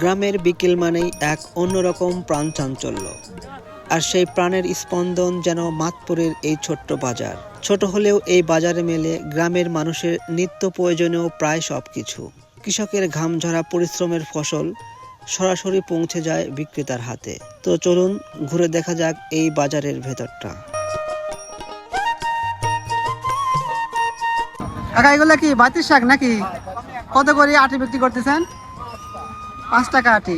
গ্রামের বিকেল মানেই এক অন্যরকম প্রাণ চাঞ্চল্য আর সেই প্রাণের স্পন্দন যেন মাতপুরের এই ছোট্ট বাজার। ছোট হলেও এই বাজারে মেলে গ্রামের মানুষের নিত্য প্রয়োজনীয় প্রায় সব কিছু কৃষকের ঘাম ঝরা পরিশ্রমের ফসল সরাসরি পৌঁছে যায় বিক্রেতার হাতে। তো চলুন ঘুরে দেখা যাক এই বাজারের ভেতরটা। কাকা কি বাতির শাক নাকি? কত করে আটি বিক্রি করতেছেন? পাঁচ টাকা আটি।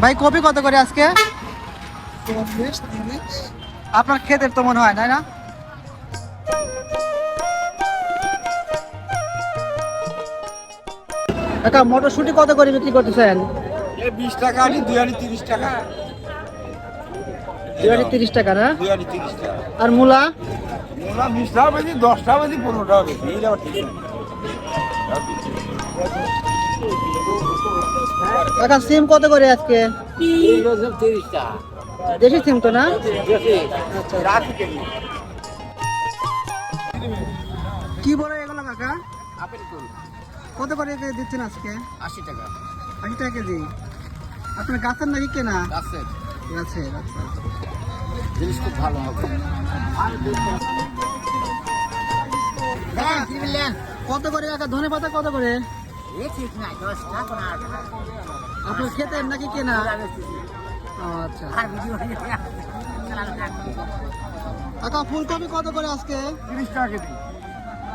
ভাই কপি কত করে আজকে? আপনার ক্ষেতের তো মনে হয় তাই না? কাকা মটরশুটি কত করে বিক্রি করতেছেন? বিশ টাকা আনি দুই আনি তিরিশ টাকা। দুই তিরিশ টাকা না? দুই আনি তিরিশ টাকা। আর মূলা? ওরা বিশ টাকা বেশি দশ টাকা বেশি। পনেরো টাকা বেশি ঠিক না কাকা সিম কত করে আজকে? দেশি সিম তো না? কি বলে এগুলো কাকা? কত করে দিচ্ছেন আজকে? আশি টাকা আশি টাকা কেজি। আপনার গাছের নাকি কেনা? গাছের আচ্ছা জিনিস খুব ভালো হবে কত করে কাকা? ধনে পাতা কত করে? ঠিক নাই দশ টাকা আপনার খেতের নাকি কেনা? আচ্ছা। কাকা ফুলকপি কত করে আজকে? তিরিশ টাকা কেজি।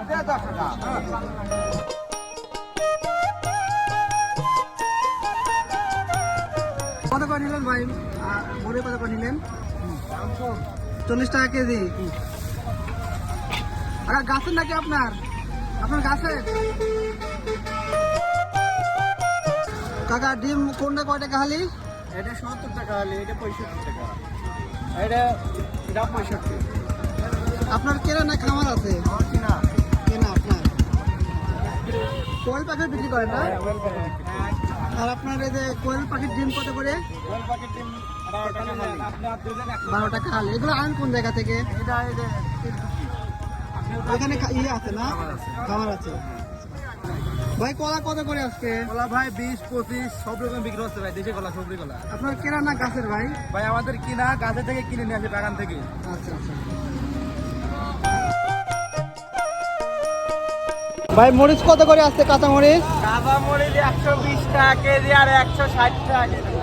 দশ টাকা কত করে নিলেন ভাই? আর কত করে নিলেন? চল্লিশ টাকা কেজি। আর গাছের নাকি আপনার? আপনার গাছের? কাকা ডিম কোনটা কয় টাকা হালি? এটা সত্তর টাকা হলে এটা পঁয়ষট্টি টাকা। এটা এটা পঁয়ষট্টি। আপনার কেনা না খামার আছে? কিনা। কেনা আপনার? কোয়েল পাখি বিক্রি করেন না? আর আপনার এই যে কোয়েল পাখির ডিম কত করে? গোল প্যাকেট ডিম বারো টাকা হালি। এগুলো আনেন কোন জায়গা থেকে? এটা খা- ইয়ে আছে না? খামার আছে। ভাই কলা কত করে আজকে? কলা ভাই বিশ পঁচিশ সব রকম বিক্রি হচ্ছে ভাই দেশে কলা সবজি কলা। আপনার কেনা না গাছের ভাই? ভাই আমাদের কিনা গাছে থেকে কিনে নিয়ে আসে বাগান থেকে। আচ্ছা আচ্ছা। ভাই মরিচ কত করে আসছে কাঁচা মরিচ? কাঁচা মরিচ একশো বিশ টাকা কেজি আর একশো ষাট টাকা কেজি।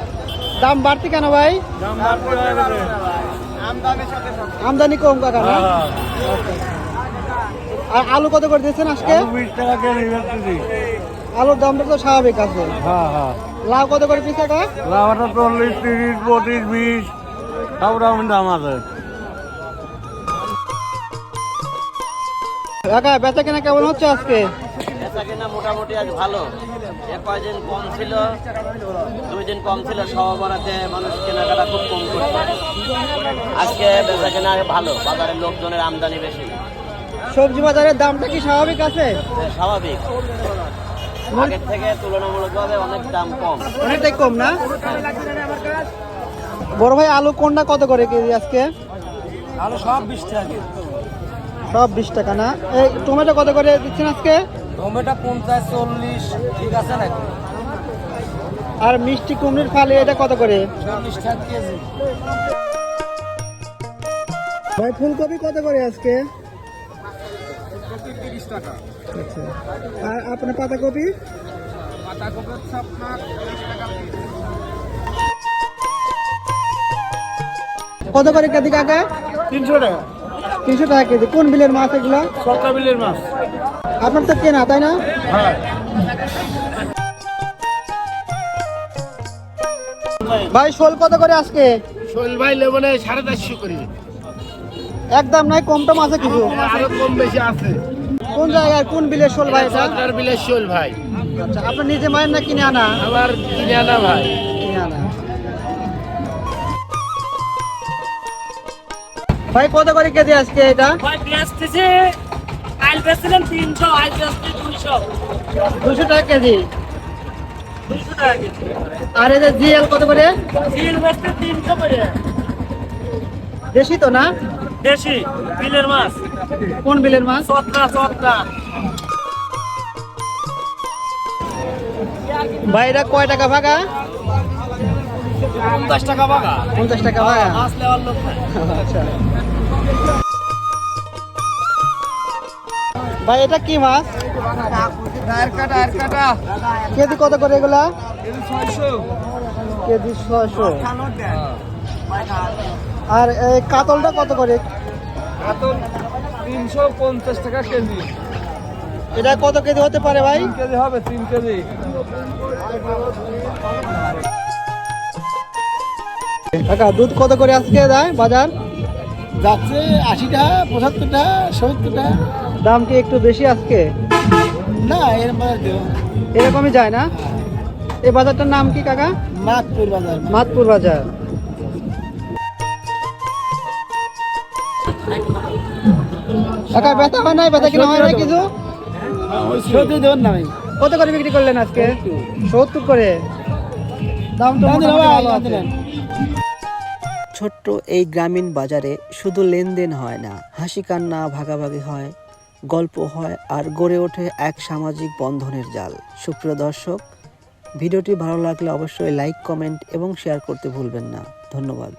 দাম বাড়তি কেন ভাই? আমদানির সাথে আমদানি কম কাকা না? আর আলু কত করে দিয়েছেন আজকে? বিশ টাকা কেজি আলুর দামটা তো স্বাভাবিক আছে। হ্যাঁ হ্যাঁ। লাউ কত করে পিস কাকা লাউটা চল্লিশ তিরিশ পঁচিশ বিশ সব রকম দাম আছে। কাকা বেচা কেনা কেমন হচ্ছে আজকে? বেচা কেনা মোটামুটি আজ ভালো। এ কয়দিন কম ছিল? দুই দিন কম ছিল সহবরাতে মানুষ কেনাকাটা খুব কম করছে। আজকে বেচা কেনা ভালো বাজারের লোকজনের আমদানি বেশি। সবজি বাজারের দামটা কি স্বাভাবিক আছে? স্বাভাবিক। আগের থেকে তুলনামূলকভাবে অনেক দাম কম। অনেকটাই কম না? বড় ভাই আলু কোনটা কত করে কেজি আজকে? আলু সব বিশ টাকা সব বিশ টাকা না? এই টমেটো কত করে দিচ্ছেন আজকে? টমেটো পঞ্চাশ চল্লিশ ঠিক আছে নাকি আর মিষ্টি কুমড়ির ফালি এটা কত করে? চল্লিশ টাকা কেজি। ভাই ফুলকপি কত করে আজকে? টাকা। আচ্ছা। আর আপনার পাতাকপি? পাতাকপি হচ্ছে আপনার তিরিশ টাকা পিস কত করে কেজি কাকা? তিনশো টাকা। তিনশো টাকা কেজি। কোন বিলের মাছ এগুলো? সরকার বিলের মাছ। আপনার তো কেনা তাই না? হ্যাঁ। ভাই শোল কত করে আজকে? শোল ভাই লেবনে সাড়ে চারশো করি। একদম নাই কম টম আছে কিছু? আরও কম বেশি আছে। কোন জায়গায় কোন বিলের শোল ভাই এটা? সরকার বিলের শৈল ভাই। আচ্ছা আপনার নিজে মায়ের না কিনে আনা? আবার কিনে আনা ভাই। কিনে আনা। ভাই কত করে কেজি আজকে এটা? ভাই বেচতেছে আইল বেচছিলেন তিনশো আইল বেচতে টাকা কেজি? দুইশো টাকা কেজি। আর যে জিএল কত করে? বেচতে তিনশো করে। দেশি তো না? দেশি বিলের মাছ। কোন বিলের মাছ? চটকা চটকা ভাই এটা কয় টাকা ভাগা? পঞ্চাশ টাকা ভাগা। পঞ্চাশ টাকা ভাগা? মাছ নেওয়ার লোক আচ্ছা। ভাই এটা কি মাছ? আর আর কেজি কত করে এগুলা? কেজি ছয়শো। আর এই কাতলটা কত করে? কাতল তিনশো পঞ্চাশ টাকা কেজি। এটা কত কেজি হতে পারে ভাই? কেজি হবে তিন কেজি। কাকা দুধ কত করে আজকে দেয় বাজার? যাচ্ছে আশি টাকা পঁচাত্তর টাকা সত্তর টাকা দাম কি একটু বেশি আজকে? না এর মধ্যে এরকমই যায় না? এই বাজারটার নাম কি কাকা? নাগপুর বাজার। মাতপুর বাজার। কাকা ব্যথা হয় নাই? ব্যথা কিনা হয় না কিছু? কত করে বিক্রি করলেন আজকে? সত্তর করে। দাম তো ভালো আছে। ছোট্ট এই গ্রামীণ বাজারে শুধু লেনদেন হয় না হাসি কান্না ভাগাভাগি হয় গল্প হয় আর গড়ে ওঠে এক সামাজিক বন্ধনের জাল। সুপ্রিয় দর্শক ভিডিওটি ভালো লাগলে অবশ্যই লাইক কমেন্ট এবং শেয়ার করতে ভুলবেন না। ধন্যবাদ।